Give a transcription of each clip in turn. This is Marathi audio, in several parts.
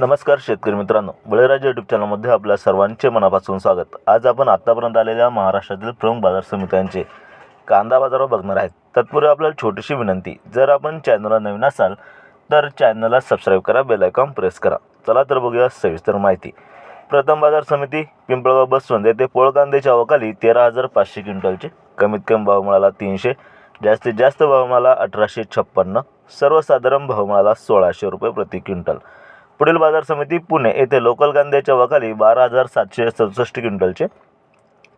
नमस्कार शेतकरी मित्रांनो बळीराज यूट्यूब चॅनलमध्ये आपल्या सर्वांचे मनापासून स्वागत. आज आपण आत्तापर्यंत आलेल्या महाराष्ट्रातील प्रमुख बाजार समित्यांचे कांदा बाजारावर बघणार आहेत. तत्पूर्वी आपल्याला छोटीशी विनंती जर आपण चॅनलला नवीन असाल तर चॅनलला सबस्क्राईब करा बेल आयकॉन प्रेस करा. चला तर बघूया सविस्तर माहिती. प्रथम बाजार समिती पिंपळगाव बसवंत येथे पोळ कांद्याच्या अवकाली तेरा हजार पाचशे क्विंटलचे. कमीत कमी भाव मिळाला तीनशे जास्तीत जास्त भाव मिळाला अठराशे छप्पन्न सर्वसाधारण भाव मिळाला सोळाशे रुपये प्रति क्विंटल. पुढील बाजार समिती पुणे येथे लोकल कांद्याच्या वखाली बारा हजार सातशे सदुसष्ट क्विंटलचे.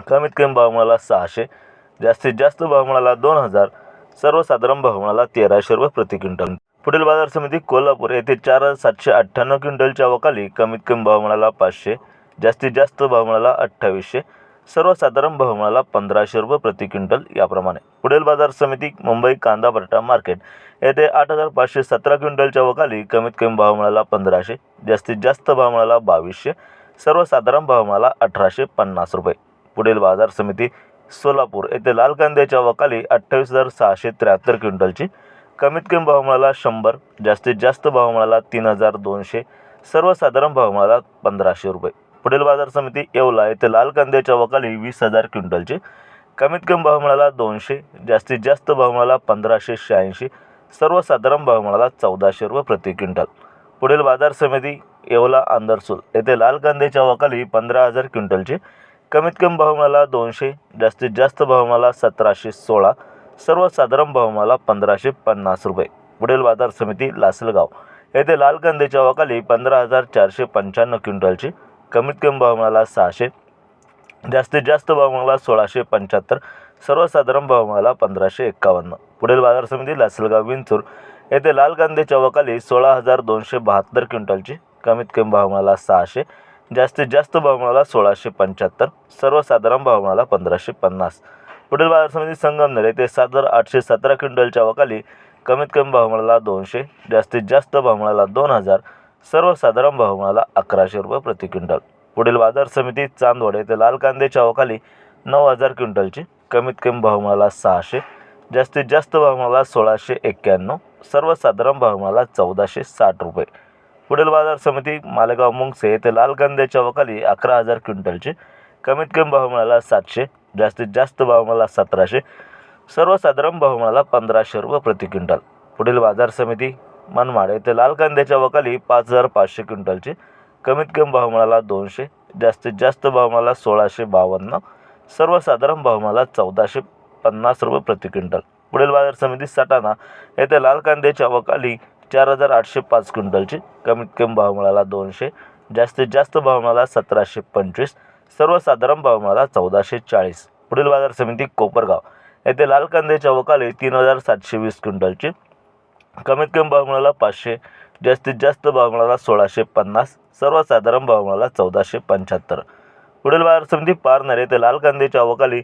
कमीत कमी भाव मिळाला सहाशे जास्तीत जास्त भाव मिळाला दोन हजार सर्वसाधारण भाव मिळाला तेराशे रुपये प्रति क्विंटल. पुढील बाजार समिती कोल्हापूर येथे चार हजार सातशे अठ्ठ्याण्णव क्विंटलच्या वखाली कमीत कमी भाव मिळाला पाचशे जास्तीत जास्त भाव मिळाला अठ्ठावीसशे सर्वसाधारण भावमाला पंधराशे रुपये प्रति क्विंटल याप्रमाणे. पुढील बाजार समिती मुंबई कांदा बटाटा मार्केट. येथे आठ हजार पाचशे सतरा क्विंटलच्या वखाली कमीत कमी भाव मिळाला पंधराशे जास्तीत जास्त भाव मिळाला बावीसशे सर्वसाधारण भाव मिळाला अठराशे पन्नास रुपये. पुढील बाजार समिती सोलापूर येथे लाल कांद्याच्या वखाली अठ्ठावीस हजार सहाशे त्र्याहत्तर क्विंटलची कमीत कमी भाव मिळाला शंभर जास्तीत जास्त भाव मिळाला तीन हजार दोनशे सर्वसाधारण भाव मिळाला पंधराशे रुपये. पुढील बाजार समिती येवला. येथे लाल कांद्याच्या वकाली वीस हजार क्विंटलचे. कमीत कमी भाव मिळाला दोनशे जास्तीत जास्त भाव मिळाला पंधराशे शहाऐंशी सर्वसाधारण भाव मिळाला चौदाशे रुपये प्रति क्विंटल. पुढील बाजार समिती येवला आंदरसूल. येथे लाल कांद्याच्या वकाली पंधरा हजार क्विंटलचे. कमीत कमी भाव मिळाला दोनशे जास्तीत जास्त भाव मिळाला सतराशे सोळा सर्वसाधारण भाव मिळाला पंधराशे पन्नास रुपये. पुढील बाजार समिती लासलगाव. येथे लाल कांद्याच्या वकाली पंधरा हजार चारशे पंच्याण्णव क्विंटलचे. कमीत कमी भाव मिळाला सहाशे जास्तीत जास्त भाव मिळाला सोळाशे पंच्याहत्तर सर्वसाधारण भाव मिळाला पंधराशे एक्कावन्न पुढील बाजार समिती लासलगाव विंचूर येथे लाल कांद्याच्या वखाली सोळा हजार दोनशे बहात्तर क्विंटलची कमीत कमी भाव मिळाला सहाशे जास्तीत जास्त भाव मिळाला सोळाशे पंच्याहत्तर सर्वसाधारण भाव मिळाला पंधराशे पन्नास. पुढील बाजार समिती संगमनेर येथे सात हजार आठशे सतरा क्विंटलच्या वकाली कमीत कमी भाव मिळाला दोनशे जास्तीत जास्त भाव मिळाला दोन हजार सर्वसाधारण भाव मिळाला अकराशे रुपये प्रति क्विंटल. पुढील बाजार समिती चांदवड येथे लाल कांद्याच्या वखाली नऊ हजार क्विंटलची. कमीत कमी भाव मिळाला सहाशे जास्तीत जास्त भाव मिळाला सोळाशे एक्क्याण्णव सर्वसाधारण भाव मिळाला चौदाशे साठ रुपये. पुढील बाजार समिती मालेगाव मुंगसे येथे लाल कांद्याच्या अवखाली अकरा हजार क्विंटलचे. कमीत कमी भाव मिळाला सातशे जास्तीत जास्त भाव मिळाला सतराशे सर्वसाधारण भाव मिळाला पंधराशे रुपये प्रति क्विंटल. पुढील बाजार समिती मनमाड येथे लाल कांद्याच्या वकाली पाच हजार पाचशे क्विंटलचे कमीत कमी भाव मिळाला दोनशे जास्तीत जास्त भाव मिळाला सोळाशे बावन्न सर्वसाधारण भाव मिळाला चौदाशे पन्नास रुपये प्रति क्विंटल. पुढील बाजार समिती सटाणा येथे लाल कांद्याच्या वखाली चार हजार आठशे पाच क्विंटलचे कमीत कमी भाव मिळाला दोनशे जास्तीत जास्त भाव मिळाला सतराशे पंचवीस सर्वसाधारण भाव मिळाला चौदाशे चाळीस. पुढील बाजार समिती कोपरगाव येथे लाल कांद्याच्या वखाली तीन हजार सातशे वीस क्विंटलचे कमीत कमी भाव मिळाला पाचशे जास्तीत जास्त भाव मिळाला सोळाशे पन्नास सर्वसाधारण भाव मिळाला चौदाशे पंच्याहत्तर. पुढील बाजार समिती पारनेर येथे लाल कांद्याच्या अवकाली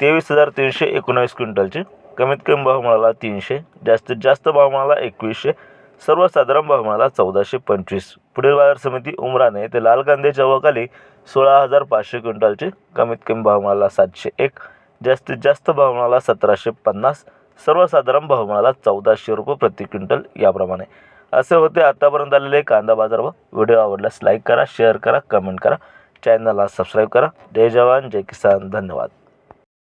तेवीस हजार तीनशे एकोणावीस क्विंटलचे कमीत कमी भाव मिळाला तीनशे जास्तीत जास्त भाव मिळाला एकवीसशे सर्वसाधारण भाव मिळाला चौदाशे पंचवीस. पुढील बाजार समिती उमराने येथे लाल कांद्याच्या अवकाली सोळा हजार पाचशे क्विंटलचे कमीत कमी भाव मिळाला सातशे एक जास्तीत जास्त भाव मिळाला सतराशे पन्नास सर्वसाधारण भाव मिळाला चौदाशे रुपये प्रति क्विंटल याप्रमाणे. असे होते आतापर्यंत आलेले कांदा बाजार व व्हिडिओ आवडल्यास लाईक करा शेअर करा कमेंट करा. चॅनलला सबस्क्राईब करा. जय जवान जय किसान. धन्यवाद.